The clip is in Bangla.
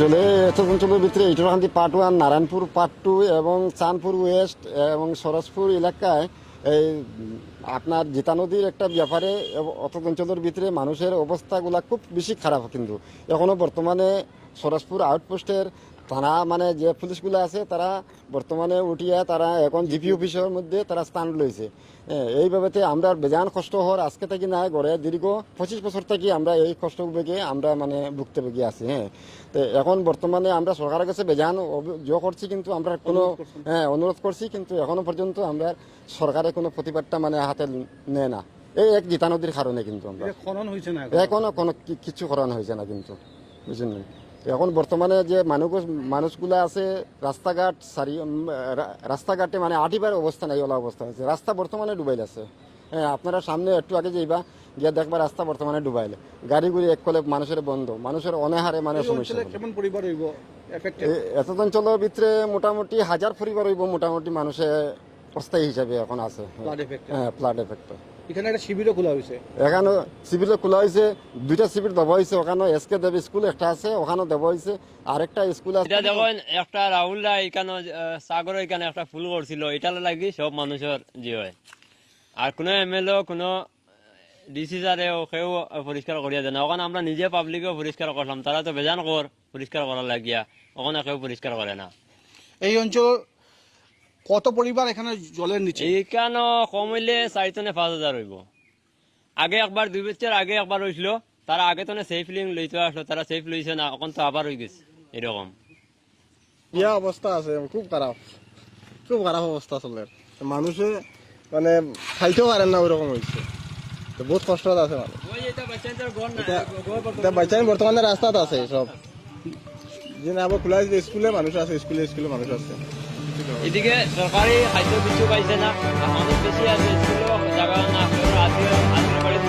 জলে এত অঞ্চলের ভিতরে ইটরহান্দি part one, Narayanpur part two এবং চাঁদপুর ওয়েস্ট এবং সরসপুর এলাকায় এই আপনার জিতা নদীর একটা ব্যাপারে অত অঞ্চলের ভিতরে মানুষের অবস্থাগুলা খুব বেশি খারাপ কিন্তু। এখনও বর্তমানে সরসপুর আউটপোস্টের থানা মানে যে পুলিশগুলো আছে তারা বর্তমানে উঠিয়া তারা এখন জিপি অফিসের মধ্যে তারা স্থান লইছে। হ্যাঁ, এইভাবেতে আমরা বেজান কষ্ট হওয়ার আজকে থেকে নাই গড়ে দীর্ঘ পঁচিশ বছর থেকে আমরা এই কষ্ট বেগে আমরা মানে ভুগতে বেগে আছি হ্যাঁ। তো এখন বর্তমানে আমরা সরকারের কাছে বেজান অভিযোগ করছি কিন্তু আমরা কোনো হ্যাঁ অনুরোধ করছি কিন্তু এখনও পর্যন্ত আমরা সরকারের কোনো প্রতিবাদটা মানে হাতে নেয় না। এই এক গীতা নদীর কারণে কিন্তু আমরা। খনন হয়েছে না এখনও? কোনো কিছু করানো হয়েছে না কিন্তু বুঝলেন? না? এখন বর্তমানে যে মানুষ মানুষগুলা আছে রাস্তাঘাট সারি রাস্তাঘাটে মানে আটিবার অবস্থা নাই ওলা অবস্থা আছে রাস্তা বর্তমানে ডুবাইল আছে। হ্যাঁ আপনারা সামনে একটু আগে যাইবা গিয়ে দেখবা রাস্তা বর্তমানে ডুবাইলে। গাড়ি গুড়ি এক কলে মানুষের বন্ধ। মানুষের অনেহারে মানে সমস্যা। কেমন পরিবার হইব? এত অঞ্চলের ভিতরে মোটামুটি হাজার পরিবার হইব মোটামুটি মানুষের অস্থায়ী হিসাবে এখন আছে। ফ্লাড এফেক্ট হ্যাঁ ফ্লাড এফেক্ট এখানে একটা শিবিরও খোলা হয়েছে। এখানে শিবির খোলা হয়েছে দুইটা শিবির দেওয়া হয়েছে ওখানে এসকে দেব স্কুল একটা আছে ওখানে দেওয়া হয়েছে আরেকটা স্কুল আছে। এটা দেখুন একটা রাহুল রায় এখানে সাগর এখানে একটা ফুল করছিল এটা লাগি সব মানুষের জি হয়। আর কোনো এম এল কোনো ডিসি স্যারে সেও পরিষ্কার করিয়া দেয় না। ওখানে আমরা নিজে পাবলিকেও পরিষ্কার করলাম তারা তো বেজান কর পরিষ্কার করার লাগিয়া ওখানে কেউ পরিষ্কার করে না। এই অঞ্চল কত পরিবার এখানে জলের নিচে? এইখানে কমিলে চারিজনে পাঁচ হাজার হইব। আগে একবার দুই বছর আগে একবার হয়েছিল তারা আগে তো সেফ লিং লইতে আসলো তারা সেফ লইছে না এখন তো আবার হয়ে গেছে এরকম ইয়া অবস্থা আছে খুব খারাপ খুব খারাপ অবস্থা চলে মানুষে মানে খাইতেও পারেন না ওইরকম হয়েছে তো বহুত কষ্ট আছে মানুষ এটা বাচ্চা বর্তমানে রাস্তাত আছে সব যে না আবার খোলা স্কুলে মানুষ আছে স্কুলে স্কুলে মানুষ আছে। এদিকে সরকারি খাদ্য কিছু পাইছে না মানুষ বেশি আছে ছিল জায়গা না আজকে আজকে বাড়িতে